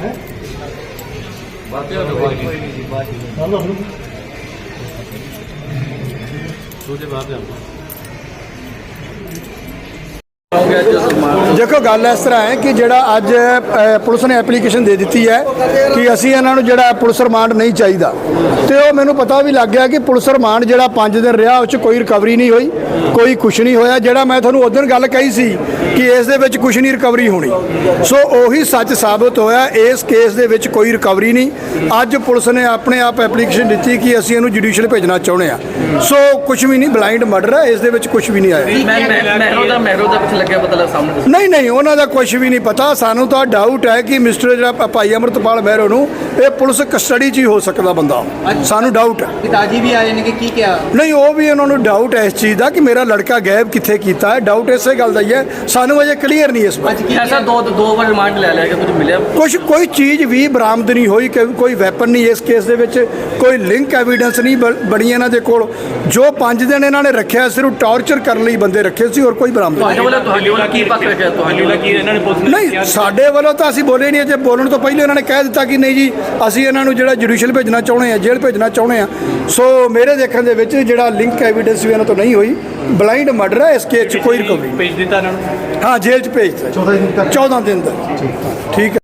네? ਬਾਅਦ ਦੂਜੇ ਬਾਅਦ ਦੇ ਆਉਂਦਾ। ਦੇਖੋ ਗੱਲ ਇਸ ਤਰ੍ਹਾਂ ਹੈ ਕਿ ਜਿਹੜਾ ਅੱਜ ਪੁਲਿਸ ਨੇ ਐਪਲੀਕੇਸ਼ਨ ਦੇ ਦਿੱਤੀ ਹੈ ਕਿ ਅਸੀਂ ਇਹਨਾਂ ਨੂੰ ਜਿਹੜਾ ਪੁਲਿਸ ਰਿਮਾਂਡ ਨਹੀਂ ਚਾਹੀਦਾ ਤੇ ਉਹ ਮੈਨੂੰ ਪਤਾ ਵੀ ਲੱਗ ਗਿਆ ਕਿ ਪੁਲਿਸ ਰਿਮਾਂਡ ਜਿਹੜਾ 5 ਦਿਨ ਰਿਹਾ ਉਹ ਚ ਕੋਈ ਰਿਕਵਰੀ ਨਹੀਂ ਹੋਈ ਕੋਈ ਕੁਝ ਨਹੀਂ ਹੋਇਆ ਜਿਹੜਾ ਮੈਂ ਤੁਹਾਨੂੰ ਉਦੋਂ ਗੱਲ ਕਹੀ ਸੀ ਕਿ ਇਸ ਦੇ ਵਿੱਚ ਕੁਝ ਨਹੀਂ ਰਿਕਵਰੀ ਹੋਣੀ ਸੋ ਉਹੀ ਸੱਚ ਸਾਬਤ ਹੋਇਆ ਇਸ ਕੇਸ ਦੇ ਵਿੱਚ ਕੋਈ ਰਿਕਵਰੀ ਨਹੀਂ ਅੱਜ ਪੁਲਿਸ ਨੇ ਆਪਣੇ ਆਪ ਐਪਲੀਕੇਸ਼ਨ ਦਿੱਤੀ ਕਿ ਅਸੀਂ ਇਹਨੂੰ ਜੁਡੀਸ਼ੀਅਲ ਭੇਜਣਾ ਚਾਹੁੰਦੇ ਆ ਸੋ ਕੁਝ ਵੀ ਨਹੀਂ ਬਲਾਈਂਡ ਮਰਡਰ ਹੈ ਇਸ ਦੇ ਵਿੱਚ ਕੁਝ ਵੀ ਨਹੀਂ ਆਇਆ ਮੈਂ ਮੈਂ- ਮਹਿਰੋ ਦਾ ਮਹਿਰੋ ਦਾ ਪਿੱਛੇ ਲੱਗਿਆ ਪਤਾ ਲੱਗ ਸਾਹਮਣੇ। ਨਹੀਂ ਨਹੀਂ ਉਹਨਾਂ ਦਾ ਕੁਝ ਵੀ ਨਹੀਂ ਪਤਾ। ਸਾਨੂੰ ਤਾਂ ਡਾਊਟ ਹੈ ਕਿ ਮਿਸਟਰ ਜਿਹੜਾ ਭਾਈ ਅਮਰਤਪਾਲ ਮਹਿਰੋ ਨੂੰ ਇਹ ਪੁਲਿਸ ਕਸਟਡੀ 'ਚ ਹੀ ਹੋ ਸਕਦਾ ਬੰਦਾ। ਸਾਨੂੰ ਡਾਊਟ ਹੈ। ਪਿਤਾਜੀ ਵੀ ਆਏ ਨੇ ਕਿ ਕੀ ਕਿਹਾ? ਨਹੀਂ ਉਹ ਵੀ ਉਹਨਾਂ ਨੂੰ ਡਾਊਟ ਹੈ ਇਸ ਚੀਜ਼ ਦਾ ਕਿ ਮੇਰਾ ਲੜਕਾ ਗਾਇਬ ਕਿੱਥੇ ਕੀਤਾ ਹੈ। ਡਾਊਟ ਇਸੇ ਗੱਲ ਦਾ ਹੀ ਹੈ। ਸਾਨੂੰ ਅਜੇ ਕਲੀਅਰ ਨਹੀਂ ਇਸ ਬਾਰੇ। ਐਸਾ ਦੋ ਦੋ ਵਾਰ ਰਿਮਾਂਡ ਲੈ ਲਿਆ ਕਿ ਕੁਝ ਮਿਲਿਆ? ਕੁਝ ਕੋਈ ਚੀਜ਼ ਵੀ ਬਰਾਮਦ ਨਹੀਂ ਹੋਈ ਕੋਈ ਵੈਪਨ ਨਹੀਂ ਇਸ ਕੇਸ ਦੇ ਵਿੱਚ। ਕੋਈ ਲਿੰਕ ਐਵੀਡੈਂਸ ਨਹੀਂ ਬਣੀ ਇਹਨਾਂ ਦੇ ਕੋਲ। ਜੋ 5 ਦਿਨ ਇਹਨਾਂ ਨੇ ਰੱਖਿਆ ਸਿਰਫ ਟਾਰਚਰ ਕਰਨ ਲਈ ਬੰਦੇ ਰੱਖੇ ਸੀ ਹੋਰ ਕੋਈ ਬਰਾਮਦ ਨਹੀਂ ਤੁਹਾਡੇ ਵੱਲੋਂ ਤੁਹਾਡੇ ਵੱਲੋਂ ਕੀ ਪੱਕ ਰੱਖਿਆ ਤੁਹਾਡੇ ਵੱਲੋਂ ਕੀ ਇਹਨਾਂ ਨੇ ਪੁਲਿਸ ਨਹੀਂ ਸਾਡੇ ਵੱਲੋਂ ਤਾਂ ਅਸੀਂ ਬੋਲੇ ਨਹੀਂ ਜੇ ਬੋਲਣ ਤੋਂ ਪਹਿਲੇ ਇਹਨਾਂ ਨੇ ਕਹਿ ਦਿੱਤਾ ਕਿ ਨਹੀਂ ਜੀ ਅਸੀਂ ਇਹਨਾਂ ਨੂੰ ਜਿਹੜਾ ਜੁਡੀਸ਼ੀਅਲ ਭੇਜਣਾ ਚਾਹੁੰਦੇ ਆ ਜੇਲ੍ਹ ਭੇਜਣਾ ਚਾਹੁੰਦੇ ਆ ਸੋ ਮੇਰੇ ਦੇਖਣ ਦੇ ਵਿੱਚ ਜਿਹੜਾ ਲਿੰਕ ਐਵੀਡੈਂਸ ਵੀ ਇਹਨਾਂ ਤੋਂ ਨਹੀਂ ਹੋਈ ਬਲਾਈਂਡ ਮਰਡਰ ਹੈ ਇਸ ਕੇਸ 'ਚ ਕੋਈ ਰਿਕਵਰੀ ਭੇਜ ਦਿੱਤਾ ਇਹਨਾਂ ਨੂੰ? ਹਾਂ ਜੇਲ੍ਹ 'ਚ ਭੇਜ ਦਿੱਤਾ। 14 ਦਿਨ ਤੱਕ। 14 ਦਿਨ ਤੱਕ। ਠੀਕ ਹੈ।